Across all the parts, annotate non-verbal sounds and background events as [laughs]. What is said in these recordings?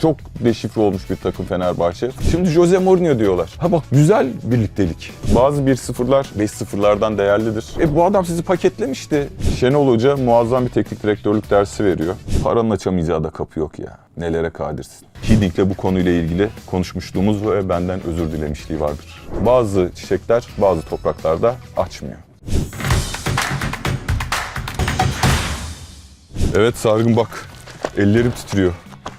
çok deşifre olmuş bir takım Fenerbahçe. Şimdi Jose Mourinho diyorlar. Ha bak güzel birliktelik. Bazı 1-0'lar 5-0'lardan değerlidir. E bu adam sizi paketlemişti. Şenol Hoca muazzam bir teknik direktörlük dersi veriyor. Paranın açamayacağı da kapı yok ya. Nelere kadirsin. Hidding'le bu konuyla ilgili konuşmuşluğumuz ve benden özür dilemişliği vardır. Bazı çiçekler bazı topraklarda açmıyor. Evet Sargın bak. Ellerim titriyor.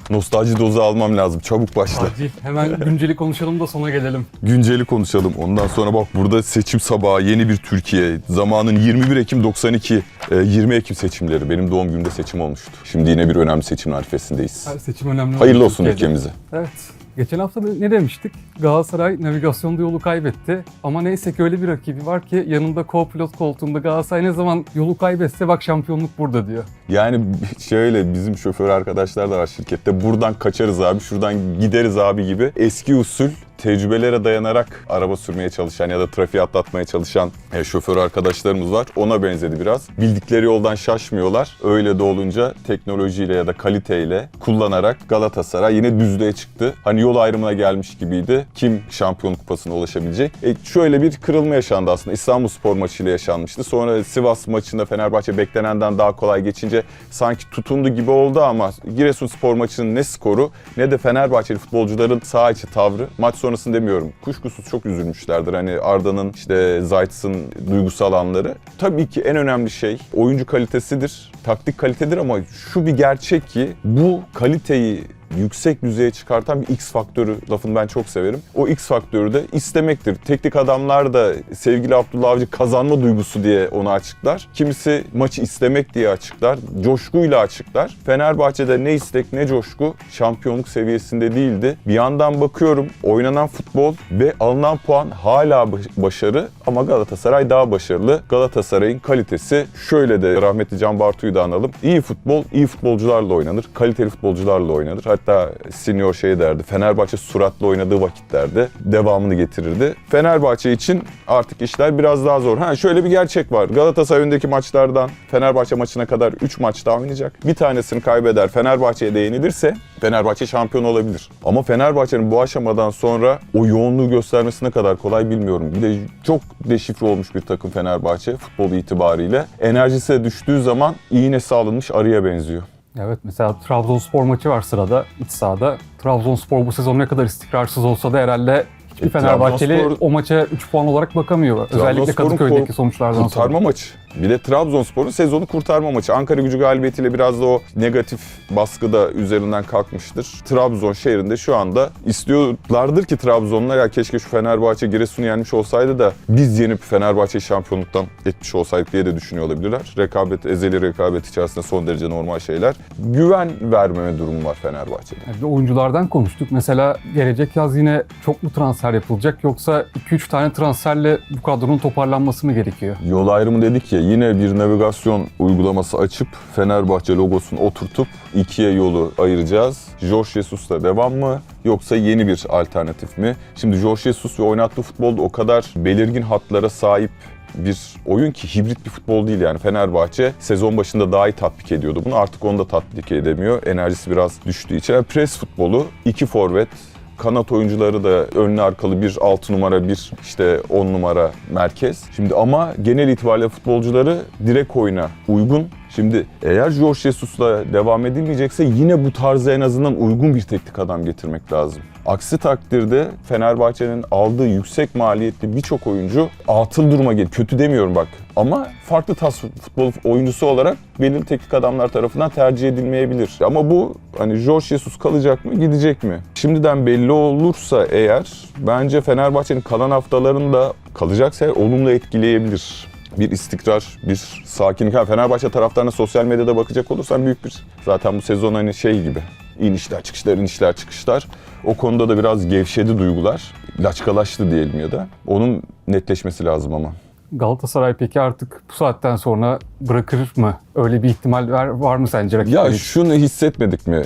Nostalji dozu almam lazım. Çabuk başla. Acil. Hemen [laughs] günceli konuşalım da sona gelelim. Günceli konuşalım. Ondan sonra bak burada seçim sabahı yeni bir Türkiye. Zamanın 21 Ekim 92, e, 20 Ekim seçimleri. Benim doğum günümde seçim olmuştu. Şimdi yine bir önemli seçim arifesindeyiz. Her seçim önemli. Hayırlı olsun Türkiye'de. ülkemize. Evet. Geçen hafta ne demiştik? Galatasaray navigasyonda yolu kaybetti. Ama neyse ki öyle bir rakibi var ki yanında co-pilot koltuğunda Galatasaray ne zaman yolu kaybetse bak şampiyonluk burada diyor. Yani [laughs] şöyle bizim şoför arkadaşlar da var şirkette. Buradan kaçarız abi, şuradan gideriz abi gibi eski usul tecrübelere dayanarak araba sürmeye çalışan ya da trafiği atlatmaya çalışan e, şoför arkadaşlarımız var. Ona benzedi biraz. Bildikleri yoldan şaşmıyorlar. Öyle de olunca teknolojiyle ya da kaliteyle kullanarak Galatasaray yine düzlüğe çıktı. Hani yol ayrımına gelmiş gibiydi. Kim şampiyonluk kupasına ulaşabilecek? E, şöyle bir kırılma yaşandı aslında. İstanbul Spor maçıyla yaşanmıştı. Sonra Sivas maçında Fenerbahçe beklenenden daha kolay geçince sanki tutundu gibi oldu ama Giresun Spor maçının ne skoru ne de Fenerbahçeli futbolcuların saha içi tavrı. Maç sonrasını demiyorum. Kuşkusuz çok üzülmüşlerdir. Hani Arda'nın işte Zayt'sın duygusal anları. Tabii ki en önemli şey oyuncu kalitesidir. Taktik kalitedir ama şu bir gerçek ki bu kaliteyi yüksek düzeye çıkartan bir X faktörü lafını ben çok severim. O X faktörü de istemektir. Teknik adamlar da sevgili Abdullah Avcı kazanma duygusu diye onu açıklar. Kimisi maçı istemek diye açıklar. Coşkuyla açıklar. Fenerbahçe'de ne istek ne coşku şampiyonluk seviyesinde değildi. Bir yandan bakıyorum oynanan futbol ve alınan puan hala baş- başarı ama Galatasaray daha başarılı. Galatasaray'ın kalitesi şöyle de rahmetli Can Bartu'yu da analım. İyi futbol iyi futbolcularla oynanır. Kaliteli futbolcularla oynanır. Hatta senior şey derdi. Fenerbahçe suratla oynadığı vakitlerde devamını getirirdi. Fenerbahçe için artık işler biraz daha zor. Ha şöyle bir gerçek var. Galatasaray öndeki maçlardan Fenerbahçe maçına kadar 3 maç daha oynayacak. Bir tanesini kaybeder. Fenerbahçe'ye de yenilirse Fenerbahçe şampiyon olabilir. Ama Fenerbahçe'nin bu aşamadan sonra o yoğunluğu göstermesi ne kadar kolay bilmiyorum. Bir de çok deşifre olmuş bir takım Fenerbahçe futbol itibariyle. Enerjisi düştüğü zaman iğne salınmış arıya benziyor. Evet mesela Trabzonspor maçı var sırada iç sahada. Trabzonspor bu sezon ne kadar istikrarsız olsa da herhalde hiçbir E, Fenerbahçeli Trabzonspor- o maça 3 puan olarak bakamıyor. Özellikle Trabzonspor'un Kadıköy'deki kor- sonuçlardan Kurtarma sonra. maçı. Bir de Trabzonspor'un sezonu kurtarma maçı. Ankara gücü galibiyetiyle biraz da o negatif baskı da üzerinden kalkmıştır. Trabzon şehrinde şu anda istiyorlardır ki Trabzonlar ya keşke şu Fenerbahçe Giresun'u yenmiş olsaydı da biz yenip Fenerbahçe'yi şampiyonluktan etmiş olsaydık diye de düşünüyor olabilirler. Rekabet, ezeli rekabet içerisinde son derece normal şeyler. Güven vermeme durumu var Fenerbahçe'de. De oyunculardan konuştuk. Mesela gelecek yaz yine çok mu transfer yapılacak yoksa 2-3 tane transferle bu kadronun toparlanması mı gerekiyor? Yol ayrımı dedik ya yine bir navigasyon uygulaması açıp Fenerbahçe logosunu oturtup ikiye yolu ayıracağız. Jorge Jesus'la devam mı yoksa yeni bir alternatif mi? Şimdi Jorge Jesus ve oynattığı futbolda o kadar belirgin hatlara sahip bir oyun ki hibrit bir futbol değil yani Fenerbahçe sezon başında daha iyi tatbik ediyordu bunu artık onu da tatbik edemiyor enerjisi biraz düştüğü için Yani pres futbolu iki forvet kanat oyuncuları da önlü arkalı bir 6 numara bir işte 10 numara merkez. Şimdi ama genel itibariyle futbolcuları direkt oyuna uygun. Şimdi eğer Jorge Jesus'la devam edilmeyecekse yine bu tarza en azından uygun bir teknik adam getirmek lazım. Aksi takdirde Fenerbahçe'nin aldığı yüksek maliyetli birçok oyuncu atıl duruma gelir. Kötü demiyorum bak. Ama farklı tas futbol oyuncusu olarak belirli teknik adamlar tarafından tercih edilmeyebilir. Ama bu hani Jorge Jesus kalacak mı, gidecek mi? Şimdiden belli olursa eğer bence Fenerbahçe'nin kalan haftalarında kalacaksa olumlu etkileyebilir bir istikrar, bir sakinlik. Ha, Fenerbahçe taraftarına sosyal medyada bakacak olursan büyük bir zaten bu sezon hani şey gibi inişler çıkışlar inişler çıkışlar. O konuda da biraz gevşedi duygular. Laçkalaştı diyelim ya da. Onun netleşmesi lazım ama. Galatasaray peki artık bu saatten sonra bırakır mı? Öyle bir ihtimal var, var mı sence rakipleri Ya şunu hissetmedik mi?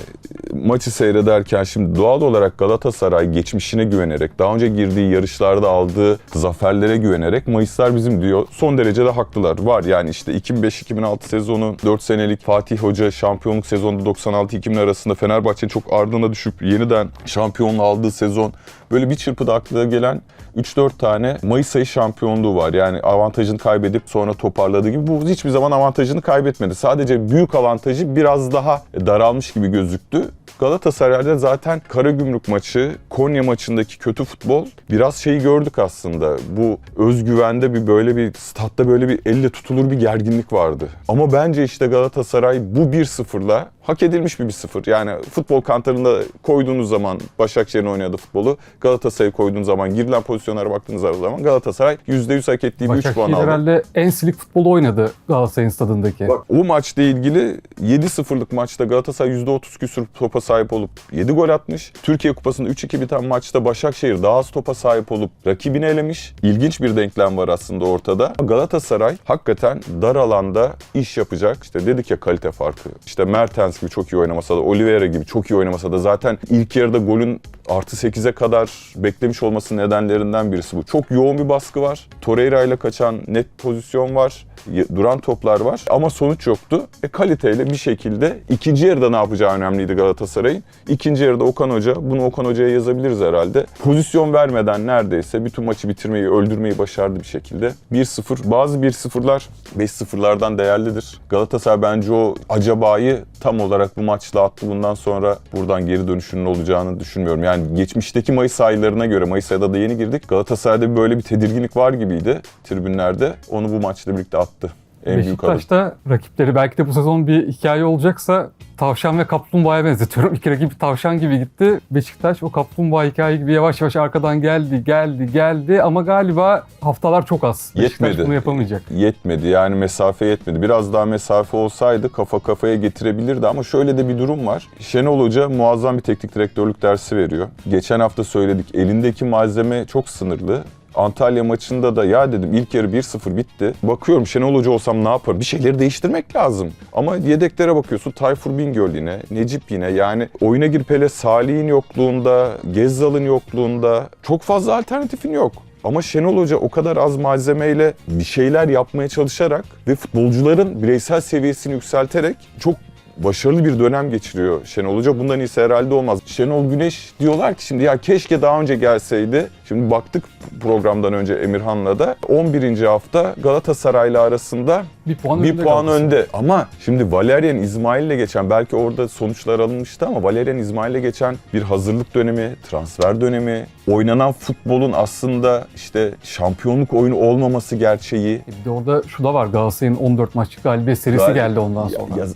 Maçı seyrederken şimdi doğal olarak Galatasaray geçmişine güvenerek, daha önce girdiği yarışlarda aldığı zaferlere güvenerek Mayıslar bizim diyor. Son derece de haklılar. Var yani işte 2005-2006 sezonu 4 senelik Fatih Hoca şampiyonluk sezonunda 96-2000 arasında Fenerbahçe'nin çok ardına düşüp yeniden şampiyonluğu aldığı sezon. Böyle bir çırpıda aklıma gelen 3-4 tane Mayıs ayı şampiyonluğu var. Yani avantajını kaybedip sonra toparladığı gibi. Bu hiçbir zaman avantajını kaybetmedi. Sadece büyük avantajı biraz daha daralmış gibi gözüktü. Galatasaray'da zaten Karagümrük maçı, Konya maçındaki kötü futbol biraz şeyi gördük aslında. Bu özgüvende bir böyle bir statta böyle bir elle tutulur bir gerginlik vardı. Ama bence işte Galatasaray bu 1-0'la hak edilmiş bir 1-0. Yani futbol kantarında koyduğunuz zaman Başakşehir'in oynadığı futbolu Galatasaray'a koyduğunuz zaman girilen pozisyonlara baktığınız zaman Galatasaray %100 hak ettiği bir 3 puan aldı. herhalde en silik futbolu oynadı Galatasaray'ın stadındaki. Bak o maçla ilgili 7-0'lık maçta Galatasaray %30 küsür topa sahip olup 7 gol atmış. Türkiye Kupası'nda 3-2 biten maçta Başakşehir daha az topa sahip olup rakibini elemiş. İlginç bir denklem var aslında ortada. Galatasaray hakikaten dar alanda iş yapacak. İşte dedik ya kalite farkı. İşte Mertens gibi çok iyi oynamasa da Oliveira gibi çok iyi oynamasa da zaten ilk yarıda golün artı 8'e kadar beklemiş olmasının nedenlerinden birisi bu. Çok yoğun bir baskı var. Torreira ile kaçan net pozisyon var. Duran toplar var ama sonuç yoktu. E kaliteyle bir şekilde ikinci yarıda ne yapacağı önemliydi Galatasaray'ın. İkinci yarıda Okan Hoca, bunu Okan Hoca'ya yazabiliriz herhalde. Pozisyon vermeden neredeyse bütün maçı bitirmeyi, öldürmeyi başardı bir şekilde. 1-0, bazı 1-0'lar 5-0'lardan değerlidir. Galatasaray bence o acabayı tam olarak bu maçla attı. Bundan sonra buradan geri dönüşünün olacağını düşünmüyorum. Yani geçmişteki Mayıs aylarına göre, Mayıs ayında da yeni girdik. Galatasaray'da böyle bir tedirginlik var gibiydi tribünlerde. Onu bu maçla birlikte attı. En büyük adım. Beşiktaş'ta rakipleri belki de bu sezon bir hikaye olacaksa tavşan ve kaplumbağaya benzetiyorum. [laughs] İki rakip tavşan gibi gitti. Beşiktaş o kaplumbağa hikaye gibi yavaş yavaş arkadan geldi, geldi, geldi ama galiba haftalar çok az. Beşiktaş Yetmedi. bunu yapamayacak. Yetmedi yani mesafe yetmedi. Biraz daha mesafe olsaydı kafa kafaya getirebilirdi ama şöyle de bir durum var. Şenol Hoca muazzam bir teknik direktörlük dersi veriyor. Geçen hafta söyledik elindeki malzeme çok sınırlı. Antalya maçında da ya dedim ilk yarı 1-0 bitti. Bakıyorum Şenol Hoca olsam ne yaparım? Bir şeyleri değiştirmek lazım. Ama yedeklere bakıyorsun. Tayfur Bingöl yine, Necip yine. Yani oyuna girip hele Salih'in yokluğunda, Gezzal'ın yokluğunda çok fazla alternatifin yok. Ama Şenol Hoca o kadar az malzemeyle bir şeyler yapmaya çalışarak ve futbolcuların bireysel seviyesini yükselterek çok başarılı bir dönem geçiriyor Şenol Hoca. Bundan iyisi herhalde olmaz. Şenol Güneş diyorlar ki şimdi ya keşke daha önce gelseydi. Şimdi baktık programdan önce Emirhan'la da 11. hafta Galatasaray'la arasında Bir puan bir önde puan önde. Ama şimdi Valerian İsmail'le geçen belki orada sonuçlar alınmıştı ama Valerian İsmail'le geçen bir hazırlık dönemi, transfer dönemi, oynanan futbolun aslında işte şampiyonluk oyunu olmaması gerçeği. Bir de orada şu da var Galatasaray'ın 14 maçlık galibiyet serisi Gal- geldi ondan sonra. ya- Ya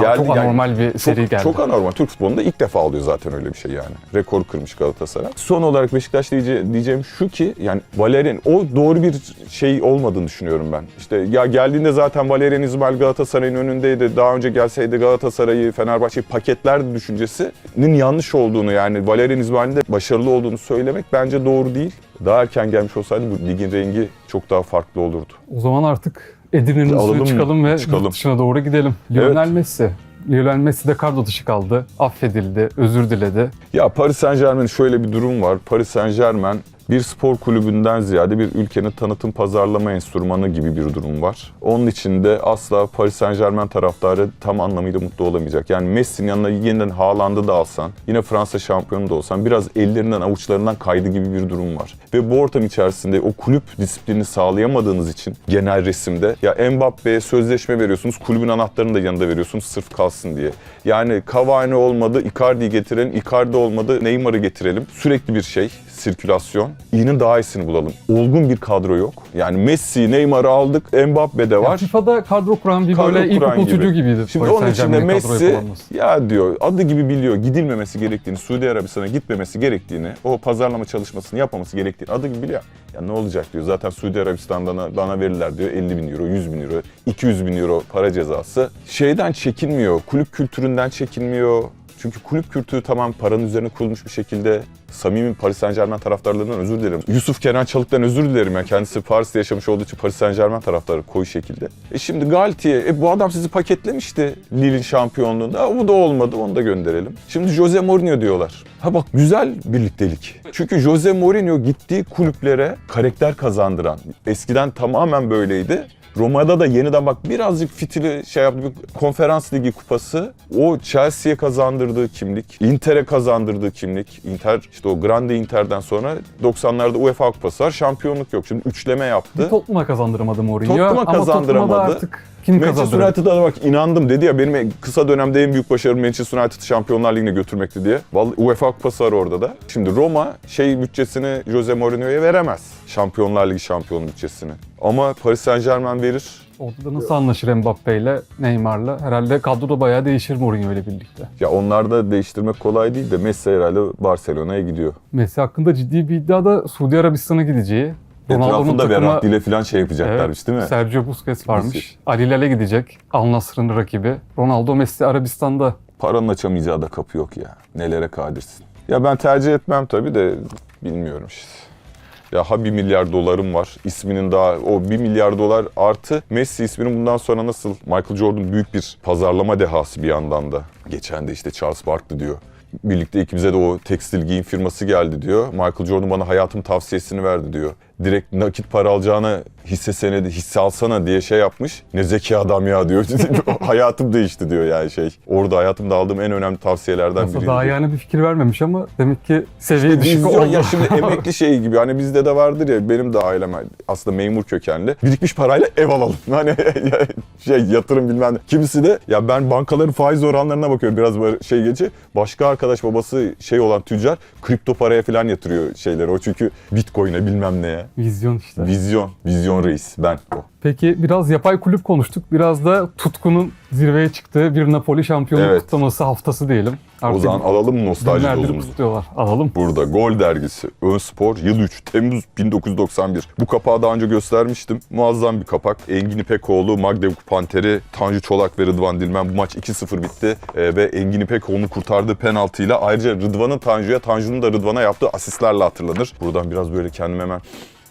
geldi çok yani. anormal bir seri çok, geldi. Çok anormal. Türk futbolunda ilk defa oluyor zaten öyle bir şey yani. Rekor kırmış Galatasaray. Son olarak Beşiktaş diyece, diyeceğim şu ki yani Valerian o doğru bir şey olmadığını düşünüyorum ben. İşte ya geldiğinde zaten Valerian İsmail Galatasaray'ın önündeydi. Daha önce gelseydi Galatasaray'ı Fenerbahçe'yi paketlerdi düşüncesinin yanlış olduğunu yani Valerian İsmail'in de başarılı olduğunu söylemek bence doğru değil. Daha erken gelmiş olsaydı bu ligin rengi çok daha farklı olurdu. O zaman artık Edirne'nin Alalım üstüne mı? çıkalım ve Çıkalım. yurt dışına doğru gidelim. Lionel Messi. Lionel Messi de kadro dışı kaldı. Affedildi, özür diledi. Ya Paris Saint Germain şöyle bir durum var. Paris Saint Germain bir spor kulübünden ziyade bir ülkenin tanıtım pazarlama enstrümanı gibi bir durum var. Onun için de asla Paris Saint Germain taraftarı tam anlamıyla mutlu olamayacak. Yani Messi'nin yanına yeniden Haaland'ı da alsan, yine Fransa şampiyonu da olsan biraz ellerinden avuçlarından kaydı gibi bir durum var. Ve bu ortam içerisinde o kulüp disiplini sağlayamadığınız için genel resimde ya Mbappe'ye sözleşme veriyorsunuz, kulübün anahtarını da yanında veriyorsunuz sırf kalsın diye. Yani Cavani olmadı, Icardi'yi getirelim, Icardi olmadı, Neymar'ı getirelim. Sürekli bir şey, sirkülasyon. İyinin daha iyisini bulalım. Olgun bir kadro yok. Yani Messi, Neymar'ı aldık, Mbappe de var. FIFA'da kadro kuran bir Kadro böyle ilkokul gibi. çocuğu gibiydi. Şimdi Paris onun içinde Messi ya diyor adı gibi biliyor gidilmemesi gerektiğini, Suudi Arabistan'a gitmemesi gerektiğini, o pazarlama çalışmasını yapmaması gerektiğini adı gibi biliyor. Ya ne olacak diyor zaten Suudi Arabistan'dan bana, bana verirler diyor 50 bin euro, 100 bin euro, 200 bin euro para cezası. Şeyden çekinmiyor, kulüp kültüründen çekinmiyor. Çünkü kulüp kültürü tamam paranın üzerine kurulmuş bir şekilde samimi Paris Saint Germain taraftarlarından özür dilerim. Yusuf Kenan Çalık'tan özür dilerim. Yani kendisi Paris'te yaşamış olduğu için Paris Saint Germain taraftarı koyu şekilde. E şimdi Galtier, e bu adam sizi paketlemişti Lille'in şampiyonluğunda. Bu da olmadı, onu da gönderelim. Şimdi Jose Mourinho diyorlar. Ha bak güzel birliktelik. Çünkü Jose Mourinho gittiği kulüplere karakter kazandıran. Eskiden tamamen böyleydi. Roma'da da yeniden bak birazcık fitili şey yaptı bir konferans ligi kupası. O Chelsea'ye kazandırdığı kimlik, Inter'e kazandırdığı kimlik. Inter o Grande Inter'den sonra 90'larda UEFA kupası var. Şampiyonluk yok. Şimdi üçleme yaptı. Tottenham'a kazandıramadı Mourinho. Tottenham'a Ama Tottenham'a kazandıramadı. da artık kim Manchester kazandırır? United'a da bak inandım dedi ya benim kısa dönemde en büyük başarım Manchester United'ı Şampiyonlar Ligi'ne götürmekti diye. Vallahi UEFA kupası var orada da. Şimdi Roma şey bütçesini Jose Mourinho'ya veremez. Şampiyonlar Ligi şampiyon bütçesini. Ama Paris Saint Germain verir. Orada da nasıl anlaşır Mbappe ile Neymar'la? Herhalde kadro da bayağı değişir Mourinho ile birlikte. Ya onlarda değiştirmek kolay değil de Messi herhalde Barcelona'ya gidiyor. Messi hakkında ciddi bir iddia da Suudi Arabistan'a gideceği. Etrafında takımı- Verratti ile falan şey yapacaklarmış Evet, değil mi? Sergio Busquets varmış. Busquets. Ali Lale gidecek. Al Nassr'ın rakibi. Ronaldo Messi Arabistan'da. Paranın açamayacağı da kapı yok ya. Nelere kadirsin. Ya ben tercih etmem tabii de bilmiyorum işte. Ya ha 1 milyar dolarım var. İsminin daha o 1 milyar dolar artı Messi isminin bundan sonra nasıl Michael Jordan büyük bir pazarlama dehası bir yandan da. Geçen de işte Charles Barkley diyor. Birlikte ikimize de o tekstil giyim firması geldi diyor. Michael Jordan bana hayatım tavsiyesini verdi diyor. Direkt nakit para alacağına hisse senedi, hisse alsana diye şey yapmış. Ne zeki adam ya diyor. [laughs] hayatım değişti diyor yani şey. Orada hayatımda aldığım en önemli tavsiyelerden biri. daha yani bir fikir vermemiş ama demek ki seviye düşük Vizyon oldu. ya şimdi emekli [laughs] şey gibi hani bizde de vardır ya benim de ailem aslında memur kökenli. Birikmiş parayla ev alalım. [laughs] Hani şey yatırım bilmem ne. Kimisi de ya ben bankaların faiz oranlarına bakıyorum biraz böyle şey geçi. Başka arkadaş babası şey olan tüccar kripto paraya falan yatırıyor şeyleri. O çünkü bitcoin'e bilmem neye. Vizyon işte. Vizyon. Vizyon reis. Ben o. Peki biraz yapay kulüp konuştuk. Biraz da tutkunun zirveye çıktığı bir Napoli şampiyonluk Evet. kutlaması haftası diyelim. O zaman alalım nostalji günlerdir dozumuzu? kutluyorlar. Alalım. Burada Gol Dergisi, Ön Spor, yıl 3, Temmuz 1991. Bu kapağı daha önce göstermiştim. Muazzam bir kapak. Engin İpekoğlu, Magdeburg Panteri, Tanju Çolak ve Rıdvan Dilmen. Bu maç 2-0 bitti. Ee, ve Engin İpekoğlu'nun kurtardığı penaltıyla ayrıca Rıdvan'ın Tanju'ya, Tanju'nun da Rıdvan'a yaptığı asistlerle hatırlanır. Buradan biraz böyle kendime hemen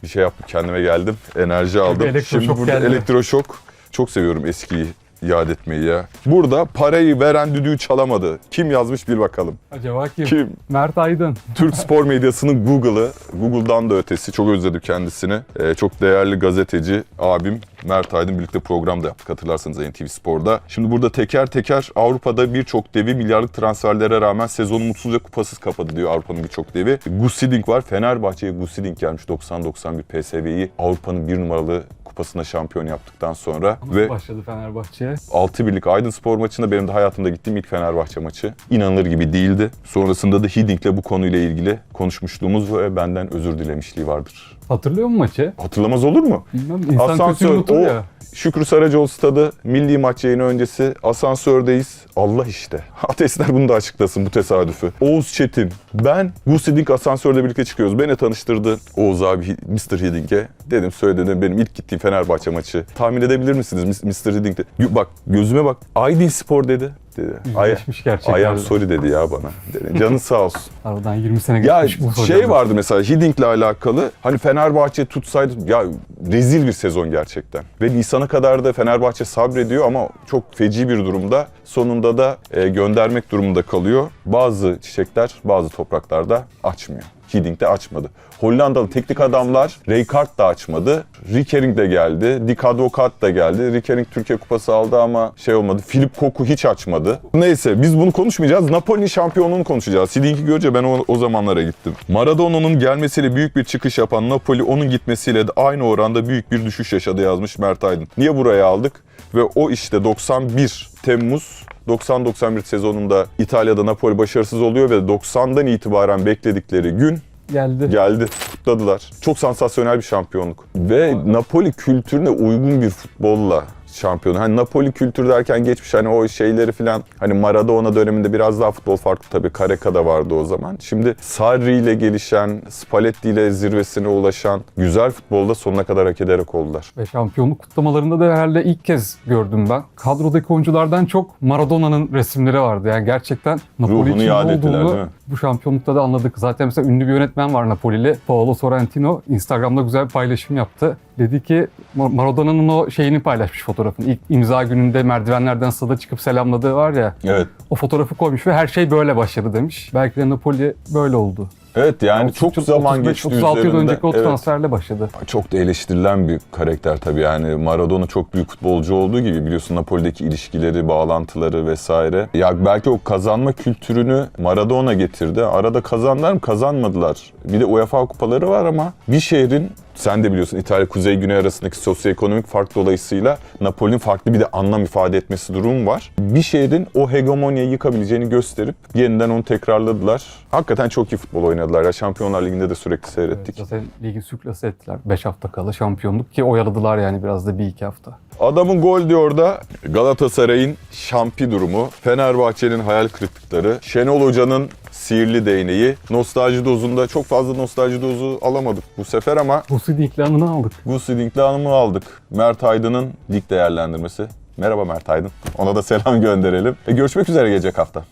bir şey yaptım. Kendime geldim. Enerji aldım. elektroşok Şimdi burada geldi. elektroşok. Çok seviyorum eskiyi yad etmeyi ya. Burada parayı veren düdüğü çalamadı. Kim yazmış bir bakalım. Acaba kim? Kim? Mert Aydın. Türk spor medyasının Google'ı, Google'dan da ötesi çok özledim kendisini. Ee, çok değerli gazeteci abim Mert Aydın birlikte program da yaptık hatırlarsanız NTV Spor'da. Şimdi burada teker teker Avrupa'da birçok devi milyarlık transferlere rağmen sezonu mutsuz ve kupasız kapadı diyor Avrupa'nın birçok devi. Gus Hiddink var. Fenerbahçe'ye Gus Hiddink gelmiş 90-91 PSV'yi Avrupa'nın bir numaralı kupasına şampiyon yaptıktan sonra Nasıl ve başladı Fenerbahçe'ye? 6 birlik Aydın Spor maçında benim de hayatımda gittiğim ilk Fenerbahçe maçı. İnanılır gibi değildi. Sonrasında da Hidding'le bu konuyla ilgili konuşmuşluğumuz ve benden özür dilemişliği vardır. Hatırlıyor musun maçı? Hatırlamaz olur mu? Bilmem insan Asansör, o- ya. Şükrü Saracoğlu stadı milli maç yayını öncesi asansördeyiz. Allah işte. [laughs] Ateistler bunu da açıklasın bu tesadüfü. Oğuz Çetin, ben Gus Hiddink asansörle birlikte çıkıyoruz. Beni tanıştırdı Oğuz abi Mr. Hidding'e. Dedim söyle dedim benim ilk gittiğim Fenerbahçe maçı. Tahmin edebilir misiniz Mr. De. "Yo- Bak gözüme bak. Aydın Spor dedi. Dedi. Ay, Yüzleşmiş gerçeklerle. I am sorry dedi ya bana. Dedi. Canı sağ olsun. [laughs] Aradan 20 sene Ya geçmiş bu şey hocam. vardı mesela Hidding'le alakalı. Hani Fenerbahçe tutsaydı ya rezil bir sezon gerçekten. Ve Nisan'a kadar da Fenerbahçe sabrediyor ama çok feci bir durumda. Sonunda da e, göndermek durumunda kalıyor. Bazı çiçekler bazı topraklarda açmıyor. Hiddink de açmadı. Hollandalı teknik adamlar Rijkaard da açmadı. Rickering de geldi. Dick Advocaat da geldi. Rickering Türkiye Kupası aldı ama şey olmadı. Philip Koku hiç açmadı. Neyse biz bunu konuşmayacağız. Napoli şampiyonluğunu konuşacağız. Hiddink'i görünce ben o, o zamanlara gittim. Maradona'nın gelmesiyle büyük bir çıkış yapan Napoli onun gitmesiyle de aynı oranda büyük bir düşüş yaşadı yazmış Mert Aydın. Niye buraya aldık? Ve o işte 91 Temmuz 90-91 sezonunda İtalya'da Napoli başarısız oluyor ve 90'dan itibaren bekledikleri gün Geldi. geldi. Kutladılar. Çok sansasyonel bir şampiyonluk. Ve Napoli kültürüne uygun bir futbolla şampiyonu. Hani Napoli kültür derken geçmiş hani o şeyleri falan hani Maradona döneminde biraz daha futbol farklı tabii. Careca'da vardı o zaman. Şimdi Sarri ile gelişen, Spalletti ile zirvesine ulaşan güzel futbolda sonuna kadar hak ederek oldular. Ve şampiyonluk kutlamalarında da herhalde ilk kez gördüm ben. Kadrodaki oyunculardan çok Maradona'nın resimleri vardı. Yani gerçekten Napoli için yad ettiler, olduğunu değil mi? bu şampiyonlukta da anladık. Zaten mesela ünlü bir yönetmen var Napoli'li. Paolo Sorrentino. Instagram'da güzel bir paylaşım yaptı. Dedi ki Mar- Maradona'nın o şeyini paylaşmış fotoğrafını. İlk imza gününde merdivenlerden stada çıkıp selamladığı var ya. Evet. O fotoğrafı koymuş ve her şey böyle başladı demiş. Belki de Napoli böyle oldu. Evet yani çok 35, zaman 35, geçti 36 yıl üzerinden. önceki o Evet. transferle başladı. Çok da eleştirilen bir karakter tabii yani Maradona çok büyük futbolcu olduğu gibi biliyorsun Napoli'deki ilişkileri, bağlantıları vesaire. Ya belki o kazanma kültürünü Maradona getirdi. Arada kazandılar mı? Kazanmadılar. Bir de UEFA kupaları var ama bir şehrin sen de biliyorsun İtalya Kuzey Güney arasındaki sosyoekonomik fark dolayısıyla Napoli'nin farklı bir de anlam ifade etmesi durumu var. Bir şehrin o hegemonyayı yıkabileceğini gösterip yeniden onu tekrarladılar. Hakikaten çok iyi futbol oynadılar. Ya Şampiyonlar Ligi'nde de sürekli seyrettik. Zaten ligi sürklası ettiler. 5 hafta kala şampiyonluk ki oyaladılar yani biraz da bir iki hafta. Adamın gol diyor da Galatasaray'ın şampi durumu, Fenerbahçe'nin hayal kırıklıkları, Şenol Hoca'nın sihirli değneği, nostalji dozunda çok fazla nostalji dozu alamadık bu sefer ama Bu CD iklanını aldık. Gusi Dinkli Hanım'ı aldık. Mert Aydın'ın lig değerlendirmesi. Merhaba Mert Aydın. Ona da selam [laughs] gönderelim. E, görüşmek üzere gelecek hafta.